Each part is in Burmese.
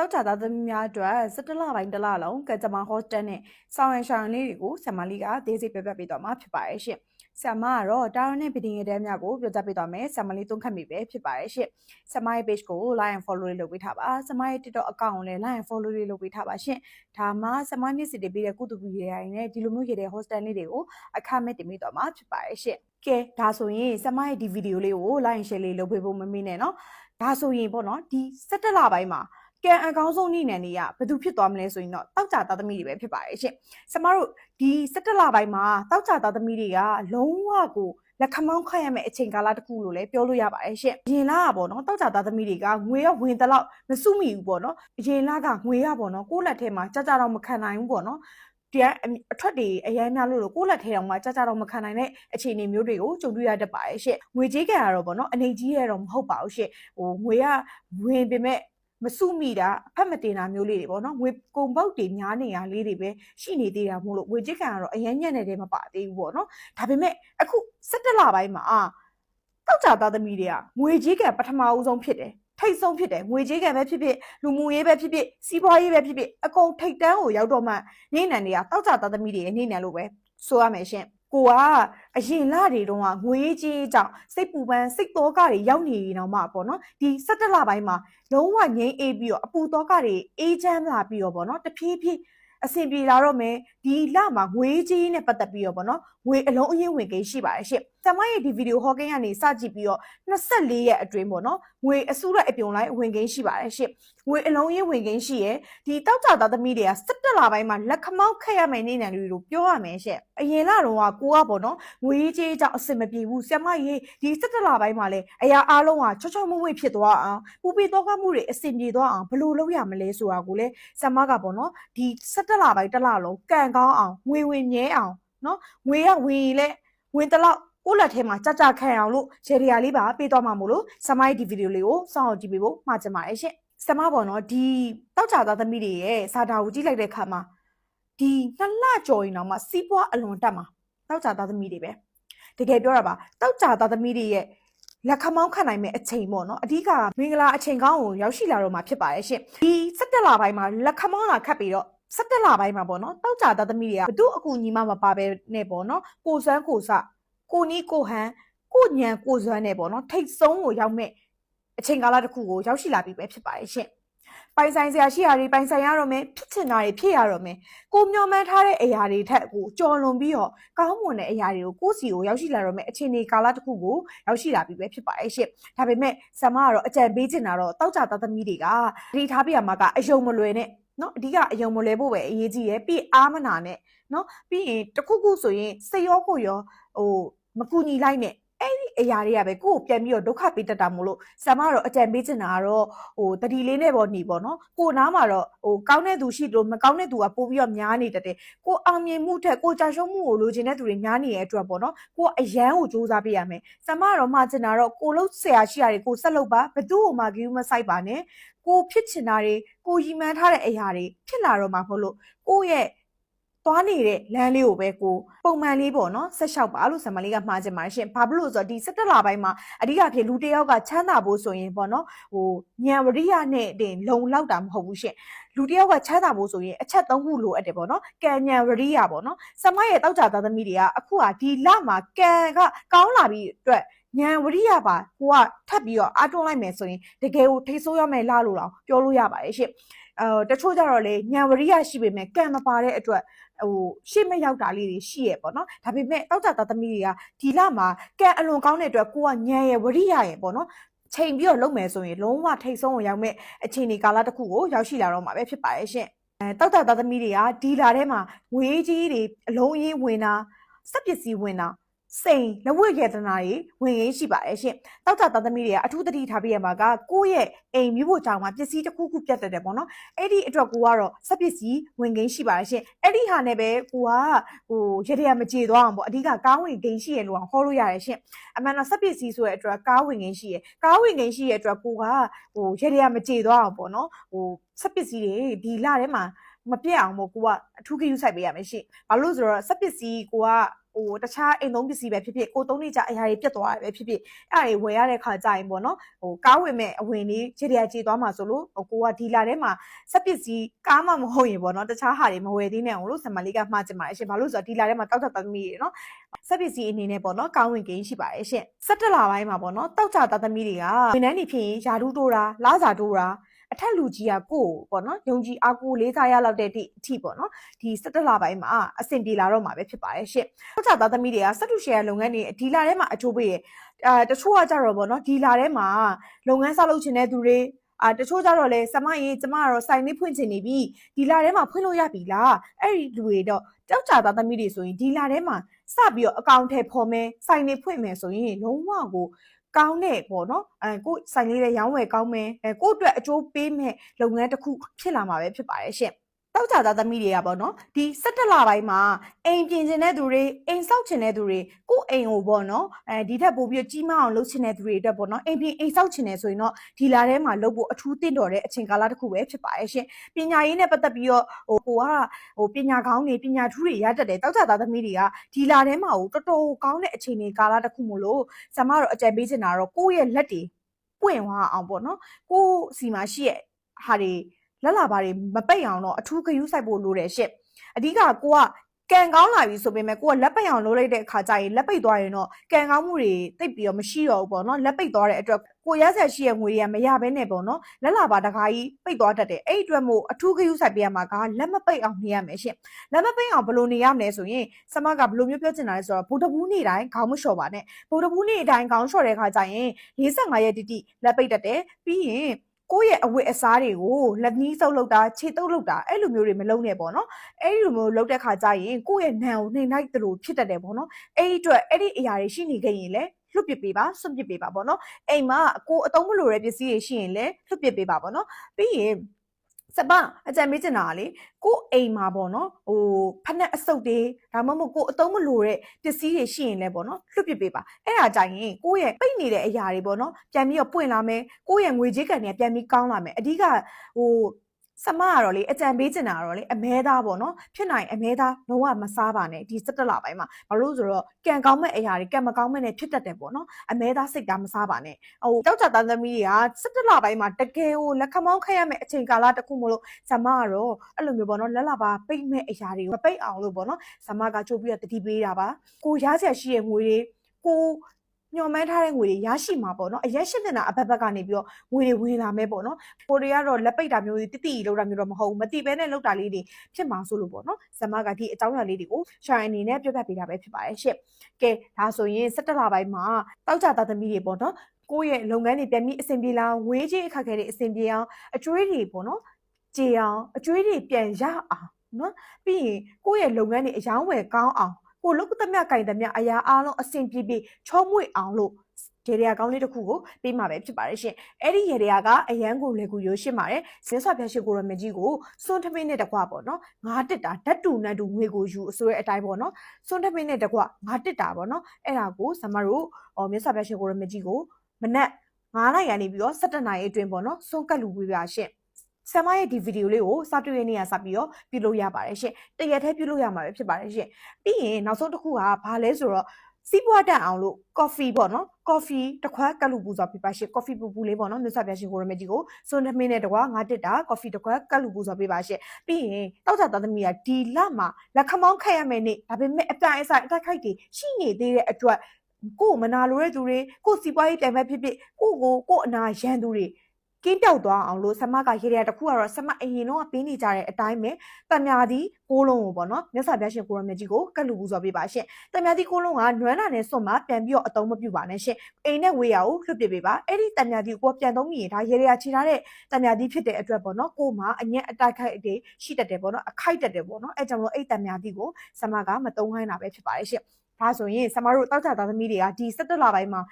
တောက်ကြသားသမီးများအတွက်17လပိုင်းတစ်လလုံးကကြမ္မာဟော့စတယ်နဲ့ဆောင်ရန်ရှောင်းလေးတွေကိုဆမ်မာလီကဒေးစိပြပြပေးသွားမှာဖြစ်ပါတယ်ရှင်။ဆမ်မာကတော့တာဝန်နဲ့ဗီဒီယိုတဲများကိုပြောကြားပေးသွားမယ်ဆမ်မာလီသုံးခတ်မိပဲဖြစ်ပါတယ်ရှင်။ဆမ်မာရဲ့ page ကို like and follow လေးလုပ်ပေးထားပါ။ဆမ်မာရဲ့ TikTok account ကိုလည်း like and follow လေးလုပ်ပေးထားပါရှင်။ဒါမှဆမ်မာမျက်စိတွေပေးတဲ့ကုသပူရေရိုင်းနဲ့ဒီလိုမျိုးရေတဲ့ hostel လေးတွေကိုအခမဲ့တင်ပေးသွားမှာဖြစ်ပါတယ်ရှင်။ကဲဒါဆိုရင်ဆမ်မာရဲ့ဒီဗီဒီယိုလေးကို like and share လေးလုပ်ပေးဖို့မမေ့နဲ့နော်။ဒါဆိုရင်ပေါ့နော်ဒီ17လပိုင်းမှာ ကံအကောင်းဆုံးနေ့နံတွေကဘယ်သူဖြစ်သွားမလဲဆိုရင်တော့တောက်ကြသားသမီးတွေပဲဖြစ်ပါတယ်ရှင်။ကျမတို့ဒီ17လပိုင်းမှာတောက်ကြသားသမီးတွေကလုံးဝကိုလက်ခမောင်းခတ်ရမယ့်အချိန်ကာလတစ်ခုလို့လည်းပြောလို့ရပါတယ်ရှင်။ရင်လာကပေါ့နော်တောက်ကြသားသမီးတွေကငွေရဝင်တလောက်မစုမိဘူးပေါ့နော်။ရင်လာကငွေရပေါ့နော်ကိုယ့်လက်ထဲမှာကြကြတော့မခံနိုင်ဘူးပေါ့နော်။ဒီအထွက်တွေအရမ်းများလို့လို့ကိုယ့်လက်ထဲတောင်မှကြကြတော့မခံနိုင်တဲ့အခြေအနေမျိုးတွေကိုကြုံတွေ့ရတတ်ပါတယ်ရှင့်ငွေကြေးကံကတော့ပေါ့နော်အနေကြီးရတော့မဟုတ်ပါဘူးရှင့်ဟိုငွေကဝင်ပေမဲ့ မစုမိတာအဖက်မတင်တာမျိုးလေးတွေပေါ့နော်ငွေကုန်ပေါက်တွေများနေရလေးတွေပဲရှိနေသေးတာမို့လို့ငွေကြေးကံကတော့အရန်ညံ့နေတဲ့မပါသေးဘူးပေါ့နော်ဒါပေမဲ့အခု17လပိုင်းမှာတောက်ကြသားသမီးတွေကငွေကြေးကံပထမအဦးဆုံးဖြစ်တယ်ထိတ်ဆုံးဖြစ်တယ်ငွေကြေးကံပဲဖြစ်ဖြစ်လူမှုရေးပဲဖြစ်ဖြစ်စီးပွားရေးပဲဖြစ်ဖြစ်အကုန်ထိတ်တန်းကိုရောက်တော့မှနေနံတွေကတောက်ကြသားသမီးတွေရဲ့နေနံလို့ပဲဆိုရမယ်ရှင် ကိုကအရင်လတွေတုန်းကငွေကြီးကြောင့်စိတ်ပူပန်းစိတ်သောကတွေရောက်နေနေတော့မှပေါ့နော်ဒီ17လပိုင်းမှာလုံးဝငြိမ်းအေးပြီးတော့အပူသောကတွေအေးချမ်းလာပြီးတော့ပေါ့နော်တဖြည်းဖြည်းအဆင်ပြေလာတော့မယ်ဒီလမှာငွေကြီးနဲ့ပတ်သက်ပြီးတော့ပေါ့နော်ငွေအလုံးအရင်ဝင်ကိန်းရှိပါတယ်ရှင့်။ ဆမရဲ့ဒီဗီဒီယိုဟောကိန်းကနေစကြည့်ပြီးတော့24ရက်အတွင်းပေါ့နော်ငွေအစုလိုက်အပြုံလိုက်ဝင်ကိန်းရှိပါတယ်ရှင့်။ငွေအလုံးအရင်ဝင်ကိန်းရှိရဲ့ဒီတောက်ကြသားသမီးတွေက17လပိုင်းမှာလက်ခမောက်ခက်ရမယ်နေနံတွေကိုပြောရမယ်ရှင့်။အရင်လတော့ကကိုကပေါ့နော်ငွေကြီးကြောင့်အဆင်မပြေဘူးဆမရဲ့ဒီ17လပိုင်းမှာလည်းအရာအားလုံးကချောချောမွေ့မွေ့ဖြစ်သွားအောင်ပူပီတော့ကမှုတွေအဆင်ပြေသွားအောင်ဘယ်လိုလုပ်ရမလဲဆိုတာကိုလည်းဆမကပေါ့နော်ဒီ17လပိုင်းတစ်လလုံးကံကောင်းအောင်ငွေဝင်မြဲအောင်နော်ငွေရဝင်ရင်လည်းဝင်တလောက် ကိုလက်ထဲမှာကြကြခံအောင်လို့ရေဒီယာလေးပါပေးသွားမှာမို့လို့ဆမိုင်းဒီဗီဒီယိုလေးကိုစောင့်အောင်ကြည့်ပေးဖို့မှာချင်ပါတယ်ရှင့်ဆမပေါ့နော်ဒီတောက်ချသားသမီးတွေရဲ့စာတာကိုကြည့်လိုက်တဲ့အခါမှာဒီနှစ်လကျော်ရင်တော့မှစီးပွားအလွန်တက်မှာတောက်ချသားသမီးတွေပဲတကယ်ပြောတာပါတောက်ချသားသမီးတွေရဲ့လက်ခမောင်းခံနိုင်မဲ့အချိန်ပေါ့နော်အဓိကမင်္ဂလာအချိန်ကောင်းကိုရောက်ရှိလာတော့မှာဖြစ်ပါရဲ့ရှင်ဒီ17လပိုင်းမှာလက်ခမောင်းလာခတ်ပြီးတော့17လပိုင်းမှာပေါ့နော်တောက်ကြသားသမီးတွေကဘသူအကူညီမှမပါပဲနဲ့ပေါ့နော်ကိုစွမ်းကိုစ ကိုနီးကိုဟန်ကိုညံကိုစွမ်းနဲ့ပေါ့နော်ထိတ်ဆုံးကိုရောက်မဲ့အချိန်ကာလတစ်ခုကိုရောက်ရှိလာပြီပဲဖြစ်ပါရဲ့ရှင်ပိုင်ဆိုင်စရာရှိရာတွေပိုင်ဆိုင်ရတော့မယ်ဖြစ်ချင်တာတွေဖြစ်ရတော့မယ်ကိုမျောမှန်းထားတဲ့အရာတွေထက်ကိုကြော်လွန်ပြီးတော့ကောင်းမွန်တဲ့အရာတွေကိုကိုယ့်စီကိုရောက်ရှိလာတော့မယ်အချိန်ဒီကာလတစ်ခုကိုရောက်ရှိလာပြီပဲဖြစ်ပါရဲ့ရှင့်ဒါပေမဲ့ဆမ်မကတော့အကြံပေးချင်တာတော့တောက်ကြသားသမီးတွေကဒီထားပြရမှာကအယုံမလွယ်နဲ့နော်အဓိကအယုံမလွယ်ဖို့ပဲအရေးကြီးရယ်ပြီးအားမနာနဲ့နော်ပြီးရင်တခုခုဆိုရင်စိတ်ရောကိုရောဟို မကူညီလိုက်နဲ့အဲ့ဒီအရာတွေကပဲကိုယ့်ကိုပြန်ပြီးတော့ဒုက္ခပေးတတ်တာမို့လို့ဆမ်မကတော့အကြံပေးချင်တာကတော့ဟိုတတိလေးနဲ့ပေါ့ညီပေါ့နော်ကိုနားမှာတော့ဟိုကောင်းတဲ့သူရှိလို့မကောင်းတဲ့သူကပို့ပြီးတော့များနေတတ်တယ်ကိုအောင်မြင်မှုထက်ကိုကြာရှုံးမှုကိုလိုချင်တဲ့သူတွေများနေတဲ့အတွက်ပေါ့နော်ကိုအရန်ကိုစူးစမ်းပေးရမယ်ဆမ်မကတော့မှာချင်တာတော့ကိုလို့ဆရာရှိရတယ်ကိုဆက်လုပ်ပါဘသူ့ကိုမှဂီယူမဆိုင်ပါနဲ့ကိုဖြစ်ချင်တာတွေကိုရီမန်ထားတဲ့အရာတွေဖြစ်လာတော့မှာမဟုတ်လို့ကိုရဲ့ သွားနေတဲ့လမ်းလေးကိုပဲကိုပုံမှန်လေးပေါ့နော်ဆက်လျှောက်ပါလို့ဆံမလေးကမှားချင်ပါတယ်ရှင်ဘာဖြစ်လို့ဆိုတော့ဒီ17လပိုင်းမှာအဓိကဖြစ်လူတစ်ယောက်ကချမ်းသာဖို့ဆိုရင်ပေါ့နော်ဟိုညံဝရိယနဲ့တင်လုံလောက်တာမဟုတ်ဘူးရှင်လူတစ်ယောက်ကချမ်းသာဖို့ဆိုရင်အချက်၃ခုလိုအပ်တယ်ပေါ့နော်ကံညံဝရိယပေါ့နော်ဆမရဲ့တောက်ကြသားသမီးတွေကအခုကဒီလမှာကံကကောင်းလာပြီးအတွက်ညံဝရိယပါကိုကထပ်ပြီးတော့အားတွန်းလိုက်မယ်ဆိုရင်တကယ်ကိုထိဆိုးရမယ်လားလို့တော့ပြောလို့ရပါတယ်ရှင်အဲတချို့ကြတော့လေညံဝရိယရှိပေမဲ့ကံမပါတဲ့အတွက် ဟိုရှေ့မရောက်တာလေးတွေရှိရပေါ့နော်ဒါပေမဲ့တောက်ကြသားသမီးတွေကဒီလမှာကံအလွန်ကောင်းတဲ့အတွက်ကိုကညံရဲ့ဝရိယရဲ့ပေါ့နော်ချိန်ပြီးတော့လုပ်မယ်ဆိုရင်လုံးဝထိတ်ဆုံးကိုရောက်မဲ့အချိန်ဒီကာလတစ်ခုကိုရောက်ရှိလာတော့မှာပဲဖြစ်ပါရဲ့ရှင်အဲတောက်ကြသားသမီးတွေကဒီလာထဲမှာငွေကြီးတွေအလုံးအင်းဝင်တာစက်ပစ္စည်းဝင်တာ စိန်လက်ဝတ်ရတနာတွေဝင်ရင်းရှိပါတယ်ရှင်။တောက်ကြသားသမီးတွေကအထူးသတိထားပေးရမှာကကိုယ့်ရဲ့အိမ်မြို့ဖို့ကြောင့်မှာပစ္စည်းတစ်ခုခုပြတ်တတ်တယ်ပေါ့နော်။အဲ့ဒီအတွက်ကိုကတော့စက်ပစ္စည်းဝင်ရင်းရှိပါတယ်ရှင်။အဲ့ဒီဟာနဲ့ပဲကိုကဟိုရတဲ့မကြေသွားအောင်ပေါ့အဓိကကားဝင်ရင်းရှိရလို့အောင်ဟောလို့ရတယ်ရှင်။အမှန်တော့စက်ပစ္စည်းဆိုတဲ့အတွက်ကားဝင်ရင်းရှိရ။ကားဝင်ရင်းရှိရအတွက်ကိုကဟိုရတဲ့မကြေသွားအောင်ပေါ့နော်။ဟိုစက်ပစ္စည်းတွေဒီလထဲမှာမပြတ်အောင်မို့ကိုကအထူးဂရုစိုက်ပေးရမယ်ရှင်။ဘာလို့ဆိုတော့စက်ပစ္စည်းကိုက ဟိုတခြားအိမ်သုံးပစ္စည်းပဲဖြစ်ဖြစ်ကိုသုံးနေကြအရာတွေပြတ်သွားတယ်ပဲဖြစ်ဖြစ်အဲ့ဒါတွေဝယ်ရတဲ့ခါကြရင်ပေါ့နော်ဟိုကားဝင်မဲ့အဝင်လေးခြေတရာကြေသွားမှာဆိုလို့ဟိုကိုကဒီလာထဲမှာစက်ပစ္စည်းကားမှမဟုတ်ရင်ပေါ့နော်တခြားဟာတွေမဝယ်သေးနဲ့အောင်လို့ဆမ်မလေးကမှားချင်ပါတယ်ရှင်ဘာလို့ဆိုတော့ဒီလာထဲမှာတောက်တောက်သမီးတွေနော်စက်ပစ္စည်းအနေနဲ့ပေါ့နော်ကောင်းဝင်ကိန်းရှိပါတယ်ရှင်17လပိုင်းမှာပေါ့နော်တောက်ကြသားသမီးတွေကဝန်ထမ်းတွေဖြစ်ရင်ယာဒူးတိုးတာလာစာတိုးတာ အထက်လူကြီးကကိုယ်ပေါ့နော်ယုံကြည်အားကိုးလေးစားရလောက်တဲ့အထိအထိပေါ့နော်ဒီ17လပိုင်းမှာအဆင်ပြေလာတော့မှာပဲဖြစ်ပါတယ်ရှင့်ထောက်ချသားသမီးတွေကစက်တူရှယ်လုပ်ငန်းတွေဒီလာထဲမှာအချိုးပေးရအဲတချို့ကကြတော့ပေါ့နော်ဒီလာထဲမှာလုပ်ငန်းဆောက်လုပ်ချင်တဲ့သူတွေအာတချို့ကြတော့လဲစမရင်ကျမကတော့စိုင်လေးဖွင့်ချင်နေပြီဒီလာထဲမှာဖွင့်လို့ရပြီလားအဲ့ဒီလူတွေတော့တောက်ချသားသမီးတွေဆိုရင်ဒီလာထဲမှာစပြီးတော့အကောင့်ထဲပေါ်မယ်စိုင်လေးဖွင့်မယ်ဆိုရင်လုံးဝကို ကောင်းတဲ့ပေါ့နော်အဲကိုဆိုင်လေးလည်းရောင်းဝယ်ကောင်းမယ်အဲကိုအတွက်အကျိုးပေးမဲ့လုပ်ငန်းတစ်ခုဖြစ်လာမှာပဲဖြစ်ပါတယ်ရှင့် တောက်ကြသားသမီးတွေကပေါ့နော်ဒီ17လပိုင်းမှာအိမ်ပြင်ကျင်တဲ့သူတွေအိမ်ဆောက်ချင်တဲ့သူတွေကိုအိမ်ကိုပေါ့နော်အဲဒီထက်ပိုပြီးကြီးမအောင်လုပ်ချင်တဲ့သူတွေအတွက်ပေါ့နော်အိမ်ပြင်အိမ်ဆောက်ချင်တယ်ဆိုရင်တော့ဒီလာထဲမှာလုပ်ဖို့အထူးတင့်တော်တဲ့အချိန်ကာလတစ်ခုပဲဖြစ်ပါရဲ့ရှင်ပညာရေးနဲ့ပတ်သက်ပြီးတော့ဟိုကိုကဟိုပညာကောင်းတွေပညာထူးတွေရတတ်တယ်တောက်ကြသားသမီးတွေကဒီလာထဲမှာဟိုတော်တော်ကောင်းတဲ့အချိန်တွေကာလတစ်ခုမို့လို့ဆမတော့အကြံပေးချင်တာတော့ကိုယ့်ရဲ့လက်တွေပွင့်သွားအောင်ပေါ့နော်ကိုယ့်စီမှာရှိရဲ့ဟာတွေ လက်လာပါတွေမပိတ်အောင်တော့အထူးဂယုစိုက်ဖို့လိုတယ်ရှင့်အဓိကကိုကကန်ကောင်းလာပြီဆိုပေမဲ့ကိုကလက်ပိတ်အောင်လုပ်လိုက်တဲ့အခါကျရင်လက်ပိတ်သွားရင်တော့ကန်ကောင်းမှုတွေတိတ်ပြီးတော့မရှိတော့ဘူးပေါ့နော်လက်ပိတ်သွားတဲ့အတွက်ကိုရဆက်ရှိရဲ့ငွေတွေကမရဘဲနဲ့ပေါ့နော်လက်လာပါတခါကြီးပိတ်သွားတတ်တယ်အဲ့ဒီအတွက်မို့အထူးဂယုစိုက်ပေးရမှာကလက်မပိတ်အောင်နေရမယ်ရှင့်လက်မပိတ်အောင်ဘယ်လိုနေရမလဲဆိုရင်စမကဘယ်လိုမျိုးပြောချင်တာလဲဆိုတော့ဗုဒ္ဓဘူးနေ့တိုင်းခေါင်းမလျှော်ပါနဲ့ဗုဒ္ဓဘူးနေ့တိုင်းခေါင်းလျှော်တဲ့အခါကျရင်45ရက်တိတိလက်ပိတ်တတ်တယ်ပြီးရင် ကိုယ့်ရဲ့အဝတ်အစားတွေကိုလက်နီးစုပ်လုပ်တာခြေတုပ်လုပ်တာအဲ့လိုမျိုးတွေမလုပ်နဲ့ပေါ့နော်အဲ့ဒီလိုမျိုးလုပ်တဲ့ခါကျရင်ကိုယ့်ရဲ့နံကိုနှိမ်လိုက်သလိုဖြစ်တတ်တယ်ပေါ့နော်အဲ့ဒီအတွက်အဲ့ဒီအရာတွေရှိနေခဲ့ရင်လည်းလွတ်ပစ်ပေးပါစွန့်ပစ်ပေးပါပေါ့နော်အိမ်မှာကိုအတုံးမလိုတဲ့ပစ္စည်းတွေရှိရင်လည်းလွတ်ပစ်ပေးပါပေါ့နော်ပြီးရင် စပအကြံပေးချင်တာကလေကိုအိမ်မှာပေါ့နော်ဟိုဖက်နဲ့အစုပ်တွေဒါမှမဟုတ်ကိုအတုံးမလိုတဲ့ပစ္စည်းတွေရှိရင်လည်းပေါ့နော်လွတ်ပစ်ပေးပါအဲ့ဒါကြရင်ကိုရဲ့ပိတ်နေတဲ့အရာတွေပေါ့နော်ပြန်ပြီးတော့ပွင့်လာမယ်ကိုရဲ့ငွေကြေးကန်တွေပြန်ပြီးကောင်းလာမယ်အဓိကဟို စမကတော့လေအကြံပေးချင်တာကတော့လေအမဲသားပေါ့နော်ဖြစ်နိုင်အမဲသားလုံးဝမစားပါနဲ့ဒီ17လပိုင်းမှာဘာလို့ဆိုတော့ကံကောင်းမဲ့အရာတွေကံမကောင်းမဲ့နဲ့ဖြစ်တတ်တယ်ပေါ့နော်အမဲသားစိတ်သားမစားပါနဲ့ဟိုတောက်ကြတန်းသမီးတွေက17လပိုင်းမှာတကယ်ကိုလက်ခမောင်းခက်ရမဲ့အချိန်ကာလတစ်ခုမလို့စမကတော့အဲ့လိုမျိုးပေါ့နော်လက်လာပါပိတ်မဲ့အရာတွေကိုမပိတ်အောင်လို့ပေါ့နော်စမကကြိုးပြီးတော့တတိပေးတာပါကိုရားချက်ရှိရဲ့ငွေတွေကို ညှော်မှန်းထားတဲ့ငွေတွေရရှိမှာပေါ့နော်အရက်ရှင်းနေတာအဘက်ဘက်ကနေပြီးတော့ငွေတွေဝင်လာမယ်ပေါ့နော်ကိုတွေကတော့လက်ပိတ်တာမျိုးတွေတိတိလောက်တာမျိုးတော့မဟုတ်ဘူးမတိပဲနဲ့လောက်တာလေးတွေဖြစ်မှာဆိုလို့ပေါ့နော်ဇမကဒီအကြောင်းအရာလေးတွေကိုရှာအနေနဲ့ပြောပြပေးတာပဲဖြစ်ပါတယ်ရှင့်ကဲဒါဆိုရင်17လပိုင်းမှာတောက်ကြသားသမီးတွေပေါ့နော်ကိုယ့်ရဲ့လုပ်ငန်းတွေပြန်ပြီးအဆင်ပြေလာအောင်ဝေးကြီးအခက်အခဲတွေအဆင်ပြေအောင်အကျွေးတွေပေါ့နော်ကြေအောင်အကျွေးတွေပြန်ရအောင်နော်ပြီးရင်ကိုယ့်ရဲ့လုပ်ငန်းတွေအယောင်းဝယ်ကောင်းအောင် ကိုလုတ်သမျှကင်သမျှအရာအားလုံးအဆင်ပြေပြေချုံးမွေ့အောင်လို့ရေရကောင်းလေးတစ်ခုကိုပေးမှာပဲဖြစ်ပါတယ်ရှင်။အဲ့ဒီရေရကအရန်ကိုလေကူရိုးရှင်းပါတယ်။ဇင်းဆွာပြရှိကိုရမကြီးကိုစွန်းထမင်းနဲ့တကွပေါ့နော်။ငါးတစ်တာဓာတ်တူနတ်တူငွေကိုယူအစိုးရအတိုင်းပေါ့နော်။စွန်းထမင်းနဲ့တကွငါးတစ်တာပေါ့နော်။အဲ့ဒါကိုဇမတို့ဟောမြတ်စွာဘုရားရှိကိုရမကြီးကိုမနက်9နိုင်ကနေပြီးတော့17နိုင်အတွင်းပေါ့နော်။စွန်းကတ်လူပေးပါရှင့်။ ဆမ်မရဲ့ဒီဗီဒီယိုလေးကိုစတွေ့ရနေရစပြီးတော့ပြုလုပ်ရပါတယ်ရှင်။တရက်တည်းပြုလုပ်ရမှာပဲဖြစ်ပါတယ်ရှင်။ပြီးရင်နောက်ဆုံးတစ်ခုကဘာလဲဆိုတော့စီးပွားတက်အောင်လို့ coffee ပေါ့နော် coffee တစ်ခွက်ကလူပူစွာပြပါရှင် coffee ပူပူလေးပေါ့နော်မြတ်စွာဘုရားရှင်ကိုရမကြီးကိုစွန်းသမင်းနဲ့တကွာငါတစ်တာ coffee တစ်ခွက်ကလူပူစွာပြပါရှင်ပြီးရင်တောက်ကြသားသမီးကဒီလမှာလက်ခမောင်းခက်ရမယ်နေ့ဒါပေမဲ့အပြိုင်အဆိုင်အတိုက်ခိုက်တွေရှိနေသေးတဲ့အတွက်ကို့မနာလိုတဲ့သူတွေကို့စီးပွားရေးတိုင်ပဲဖြစ်ဖြစ်ကို့ကိုကို့အနာရန်သူတွေ ကင်းပြောက်သွားအောင်လို့ဆမကရေရတခုကတော့ဆမအရင်တော့ပေးနေကြတဲ့အတိုင်းပဲတံမြာသည်ကိုလုံးကိုပေါ့နော်မြတ်စွာဘုရားရှင်ကိုရမေကြီးကိုကတ်လူပူဇော်ပေးပါရှင်တံမြာသည်ကိုလုံးကနွမ်းလာနဲ့စွန့်မှပြန်ပြီးတော့အတုံးမပြုပါနဲ့ရှင်အိမ်နဲ့ဝေးရကိုလွှတ်ပြပေးပါအဲ့ဒီတံမြာသည်ကိုပြန်သုံးမိရင်ဒါရေရချီထားတဲ့တံမြာသည်ဖြစ်တဲ့အတွက်ပေါ့နော်ကိုမှအညက်အတိုက်ခိုက်တွေရှိတတ်တယ်ပေါ့နော်အခိုက်တတ်တယ်ပေါ့နော်အဲကြောင့်မလို့အဲ့တံမြာသည်ကိုဆမကမတုံးခိုင်းတာပဲဖြစ်ပါတယ်ရှင်ဒါဆိုရင်ဆမတို့တောက်ကြသားသမီးတွေကဒီ17လပိုင်းမှာ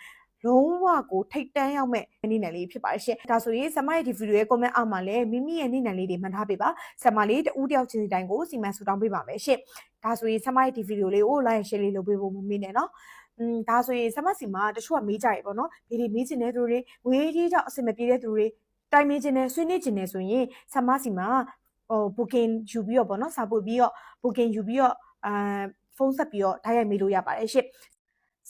လုံးဝကိုထိတ်တန်းရောက်မဲ့နေ့နယ်လေးဖြစ်ပါတယ်ရှင်။ဒါဆိုရင်ဆမရဲ့ဒီဗီဒီယိုရဲ့ comment အောက်မှာလည်းမိမိရဲ့နေ့နယ်လေးတွေမှတ်ထားပေးပါ။ဆမလေးတဦးတယောက်ချင်းစီတိုင်းကိုစီမံဆူတောင်းပေးပါမယ်ရှင်။ဒါဆိုရင်ဆမရဲ့ဒီဗီဒီယိုလေးကို like share လေးလုပ်ပေးဖို့မမေ့နဲ့နော်။อืมဒါဆိုရင်ဆမစီမှာတချို့ကမေးကြရပေါ့နော်။ဒီဒီမေးချင်တဲ့သူတွေဝေးကြီးကြောင့်အဆင်မပြေတဲ့သူတွေတိုင်မေးချင်တဲ့ဆွေးနွေးချင်တဲ့ဆိုရင်ဆမစီမှာဟို booking ယူပြီးတော့ပေါ့နော်စာပို့ပြီးတော့ booking ယူပြီးတော့အာဖုန်းဆက်ပြီးတော့ဓာတ်ရိုက်မေးလို့ရပါတယ်ရှင့်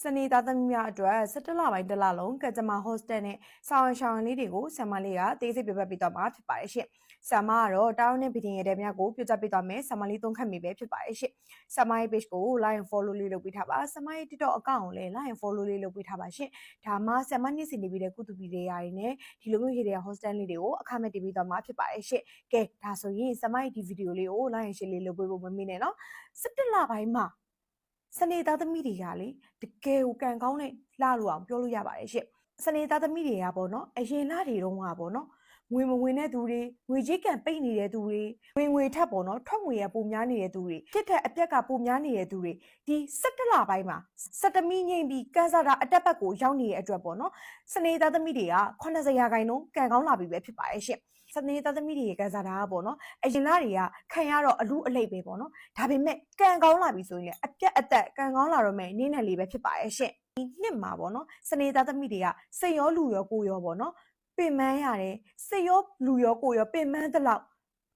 စနေသားသမီးများအတွက်17လပိုင်းတစ်လလုံးကကြမ္မာ hostel နဲ့ဆောင်းရှောင်းလေးတွေကိုဆမ်မလေးကတေးစိတ်ပြပြပေးတော့မှာဖြစ်ပါတယ်ရှင့်ဆမ်မကတော့တာဝန်နဲ့ဗီဒီယိုတဲ့များကိုပြကြပေးတော့မယ်ဆမ်မလေးသုံးခတ်မိပဲဖြစ်ပါတယ်ရှင့်ဆမ်မရဲ့ page ကို like and follow လေးလုပ်ပေးထားပါဆမ်မရဲ့ TikTok account ကိုလည်း like and follow လေးလုပ်ပေးထားပါရှင့်ဒါမှဆမ်မနေ့စဉ်နေပြီးတဲ့ကုသပီတွေရာတွေနဲ့ဒီလိုမျိုးရေတွေက hostel လေးတွေကိုအခမဲ့တည်ပြီးတော့မှာဖြစ်ပါတယ်ရှင့်ကဲဒါဆိုရင်ဆမ်မရဲ့ဒီဗီဒီယိုလေးကို like and share လေးလုပ်ပေးဖို့မမေ့နဲ့နော်17လပိုင်းမှာ စနေသားသမီးတွေကလေတကယ်ကိုကံကောင်းတဲ့လှလို့အောင်ပြောလို့ရပါတယ်ရှင့်စနေသားသမီးတွေကပေါ့နော်အရင်လတွေတုန်းကပေါ့နော်ငွေမဝင်တဲ့သူတွေငွေကြီးကံပိတ်နေတဲ့သူတွေဝင်ငွေထပ်ပေါ့နော်ထွက်ငွေရပုံများနေတဲ့သူတွေဖြစ်တဲ့အပြက်ကပုံများနေတဲ့သူတွေဒီ17လပိုင်းမှာ17မီငိမ့်ပြီးကန်ဆာတာအတက်ဘက်ကိုရောက်နေတဲ့အတွက်ပေါ့နော်စနေသားသမီးတွေက80ရာခိုင်နှုန်းကံကောင်းလာပြီပဲဖြစ်ပါတယ်ရှင့် စနေသားသမီးတွေကန်ဆာတာကပေါ့နော်အရင်လတွေကခံရတော့အလူအလိပ်ပဲပေါ့နော်ဒါပေမဲ့ကံကောင်းလာပြီဆိုရင်လည်းအပြက်အသက်ကံကောင်းလာတော့မယ်နင်းနယ်လေးပဲဖြစ်ပါရဲ့ရှင့်ဒီနှစ်မှာပေါ့နော်စနေသားသမီးတွေကစိတ်ရောလူရောကိုယ်ရောပေါ့နော်ပင်ပန်းရတယ်စိတ်ရောလူရောကိုယ်ရောပင်ပန်းတဲ့လောက်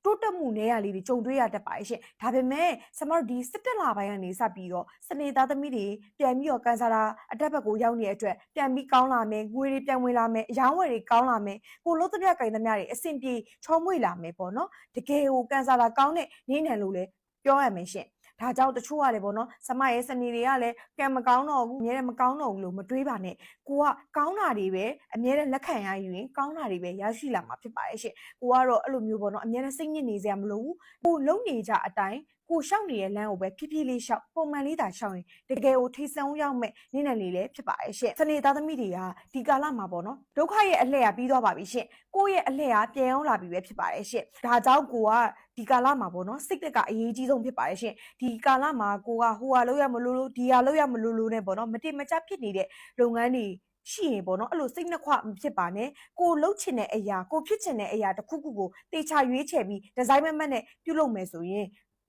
တိုးတက်မှုနေရလေးတွေကြုံတွေ့ရတတ်ပါရဲ့ရှင့်ဒါပေမဲ့စမတို့ဒီ17လပိုင်းကနေစပြီးတော့စနေသားသမီးတွေပြန်ပြီးတော့ကန်ဆာတာအတက်ဘက်ကိုရောက်နေတဲ့အတွက်ပြန်ပြီးကောင်းလာမယ်ငွေတွေပြန်ဝင်လာမယ်အယောင်းဝယ်တွေကောင်းလာမယ်ကိုလို့သမျှကင်သမျှတွေအဆင်ပြေချောမွေ့လာမယ်ပေါ့နော်တကယ်ကိုကန်ဆာတာကောင်းတဲ့နေနယ်လို့လည်းပြောရမယ်ရှင့် ဒါကြောင့်တချို့ကလည်းပေါ့နော်ဆမရဲ့စနေတွေကလည်းကံမကောင်းတော့ဘူးအများနဲ့မကောင်းတော့ဘူးလို့မတွေးပါနဲ့ကိုကကောင်းတာတွေပဲအများနဲ့လက်ခံရယူရင်ကောင်းတာတွေပဲရရှိလာမှာဖြစ်ပါရဲ့ရှင်ကိုကတော့အဲ့လိုမျိုးပေါ့နော်အများနဲ့စိတ်ညစ်နေစရာမလိုဘူးကိုလုံနေကြအတိုင်း ကိုရှောက်နေတဲ့လမ်းကိုပဲဖြည်းဖြည်းလေးရှောက်ပုံမှန်လေးသာရှောက်ရင်တကယ်ကိုထိတ်ဆုံးရောက်မဲ့နည်းနည်းလေးလည်းဖြစ်ပါရဲ့ရှင်စနေသားသမီးတွေကဒီကာလမှာပေါ့နော်ဒုက္ခရဲ့အလှည့်ကပြီးသွားပါပြီရှင်ကိုယ့်ရဲ့အလှည့်ကပြန်ရောက်လာပြီပဲဖြစ်ပါရဲ့ရှင်ဒါကြောင့်ကိုကဒီကာလမှာပေါ့နော်စိတ်သက်ကအရေးကြီးဆုံးဖြစ်ပါရဲ့ရှင်ဒီကာလမှာကိုကဟိုဟာလောက်ရမလို့လို့ဒီဟာလောက်ရမလို့လို့နဲ့ပေါ့နော်မတိမကျဖြစ်နေတဲ့လုပ်ငန်းတွေရှိရင်ပေါ့နော်အဲ့လိုစိတ်နှခွမဖြစ်ပါနဲ့ကိုလှုပ်ချင်တဲ့အရာကိုဖြစ်ချင်တဲ့အရာတစ်ခုခုကိုတေချာရွေးချယ်ပြီးဒီဇိုင်းမမတ်နဲ့ပြုလုပ်မယ်ဆိုရင်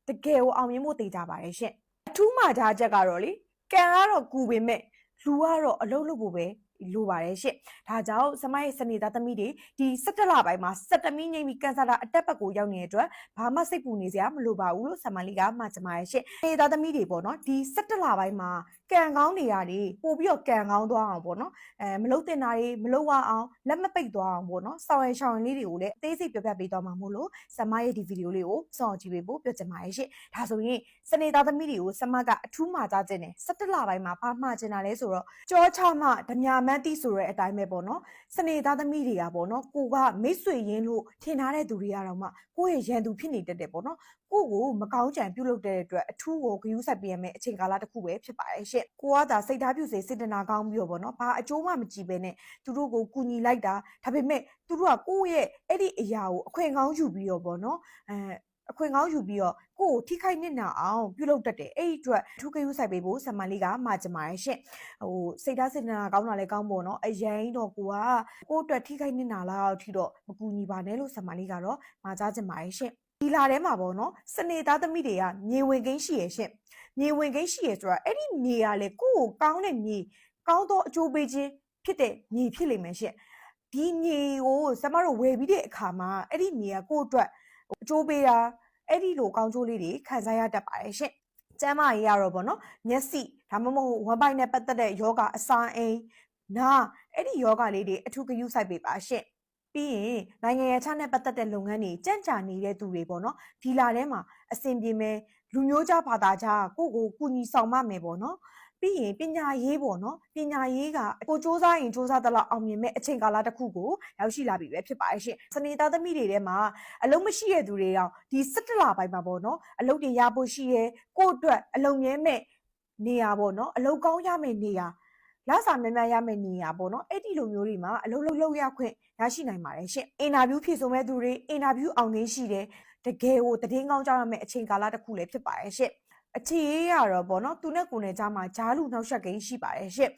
တကယ်ကိုအောင်မြင်ဖို့တေချာပါတယ်ရှင်အထူးမှကြားချက်ကတော့လေကံကတော့ကူပေမဲ့လူကတော့အလုပ်လုပ်ဖို့ပဲလိုပါတယ်ရှင့်။ဒါကြောင့်စမရဲ့စနေသားသမီးတွေဒီ17လပိုင်းမှာ17မီးငိမ့်ပြီးကန်ဆာတာအတက်ဘက်ကိုရောက်နေတဲ့အတွက်ဘာမှစိတ်ပူနေစရာမလိုပါဘူးလို့ဆမလီကမှကျမရဲ့ရှင့်။စနေသားသမီးတွေပေါ့နော်ဒီ17လပိုင်းမှာကံကောင်းနေရတွေပို့ပြီးတော့ကံကောင်းသွားအောင်ပေါ့နော်အဲမလုတ်တင်တာတွေမလုတ်ဝအောင်လက်မပိတ်သွားအောင်ပေါ့နော်ဆောင်းရရှောင်းလေးတွေကိုလည်းအသေးစိတ်ပြပြပေးသွားမှာမို့လို့ဆမရဲ့ဒီဗီဒီယိုလေးကိုစောင့်ကြည့်ပေးဖို့ပြောချင်ပါတယ်ရှင့်။ဒါဆိုရင်စနေသားသမီးတွေကိုဆမကအထူးမှာကြားခြင်းနဲ့17လပိုင်းမှာဘာမှားချင်တာလဲဆိုတော့ကြောချမှဓမြမန်းတိဆိုတဲ့အတိုင်းပဲပေါ့နော်စနေသားသမီးတွေကပေါ့နော်ကိုကမိတ်ဆွေရင်းလို့ထင်ထားတဲ့သူတွေကတော့မှကိုယ့်ရဲ့ရန်သူဖြစ်နေတတ်တယ်ပေါ့နော်ကိုကိုမကောင်းကြံပြုတ်လုပ်တဲ့အတွက်အထူးကိုဂရုစိုက်ပြရမယ့်အချိန်ကာလတစ်ခုပဲဖြစ်ပါတယ်ရှင့်ကိုကသာစိတ်ထားပြုစေစေတနာကောင်းပြီးတော့ပေါ့နော်ဘာအကျိုးမှမကြည့်ပဲနဲ့သူတို့ကိုကူညီလိုက်တာဒါပေမဲ့သူတို့ကကိုယ့်ရဲ့အဲ့ဒီအရာကိုအခွင့်ကောင်းယူပြီးတော့ပေါ့နော်အဲအခွင့်ကောင်းယူပြီးတော့ကိုယ့်ကိုထိခိုက်နစ်နာအောင်ပြုလုပ်တတ်တယ်အဲ့ဒီအတွက်ထူးကယူဆိုင်ပေးဖို့ဆမလေးကမှာကြမှာရရှင့်ဟိုစိတ်ဓာတ်စေတနာကောင်းတာလည်းကောင်းပေါ့နော်အရင်တော့ကိုကကိုယ့်အတွက်ထိခိုက်နစ်နာလောက်ထိတော့မကူညီပါနဲ့လို့ဆမလေးကတော့မှာကြားကြမှာရရှင့် ဒီလာထဲမှာပေါ့နော်စနေသားသမီးတွေကမြေဝင်ကိန်းရှိရရှင့်မြေဝင်ကိန်းရှိရဆိုတော့အဲ့ဒီမြေကလေကိုယ့်ကိုကောင်းတဲ့မြေကောင်းသောအကျိုးပေးခြင်းဖြစ်တဲ့မြေဖြစ်လိမ့်မယ်ရှင့်ဒီမြေကိုဆမတို့ဝယ်ပြီးတဲ့အခါမှာအဲ့ဒီမြေကကိုယ့်အတွက်အကျိုးပေးတာအဲ့ဒီလိုကောင်းကျိုးလေးတွေခံစားရတတ်ပါတယ်ရှင့်ကျမ်းမာရေးရတော့ဗောနော်မျက်စိဒါမှမဟုတ်ဝမ်ပိုင်နဲ့ပတ်သက်တဲ့ယောဂအစာအိမ်နာအဲ့ဒီယောဂလေးတွေအထူးဂရုစိုက်ပေးပါရှင့် ပြီးရင်နိုင်ငံရေးချနဲ့ပတ်သက်တဲ့လုပ်ငန်းတွေကြံ့ကြာနေတဲ့သူတွေပေါ့နော်ဒီလာထဲမှာအဆင်ပြေမယ်လူမျိုးကြားဘာသာကြားကိုကိုကူညီဆောင်မမယ်ပေါ့နော်ပြီးရင်ပညာရေးပေါ့နော်ပညာရေးကကိုစ조사ရင်စ조사သလောက်အောင်မြင်မဲ့အချိန်ကာလတစ်ခုကိုရောက်ရှိလာပြီပဲဖြစ်ပါရဲ့ရှင်စနေသားသမီးတွေထဲမှာအလုံးမရှိတဲ့သူတွေတောင်ဒီ17လပိုင်းမှာပေါ့နော်အလုပ်တွေရဖို့ရှိရဲကို့အတွက်အလုံမြဲမဲ့နေရာပေါ့နော်အလုံကောင်းရမယ့်နေရာ လာစာမြန်မြန်ရမယ့်နေရာပေါ့နော်အဲ့ဒီလိုမျိုးတွေမှာအလုပ်လုပ်လုပ်ရခွင့်ရရှိနိုင်ပါတယ်ရှင်အင်တာဗျူးဖြေဆိုမဲ့သူတွေအင်တာဗျူးအောင်နေရှိတယ်တကယ်ကိုတည်င်းကောင်းကြရမယ့်အချိန်ကာလတစ်ခုလည်းဖြစ်ပါတယ်ရှင်အခြေရေးရတော့ဗောနော်သူနဲ့ကိုနဲ့ကြားမှာဂျားလူနောက်ဆက်ကိန်းရှိပါတယ်ရှင့်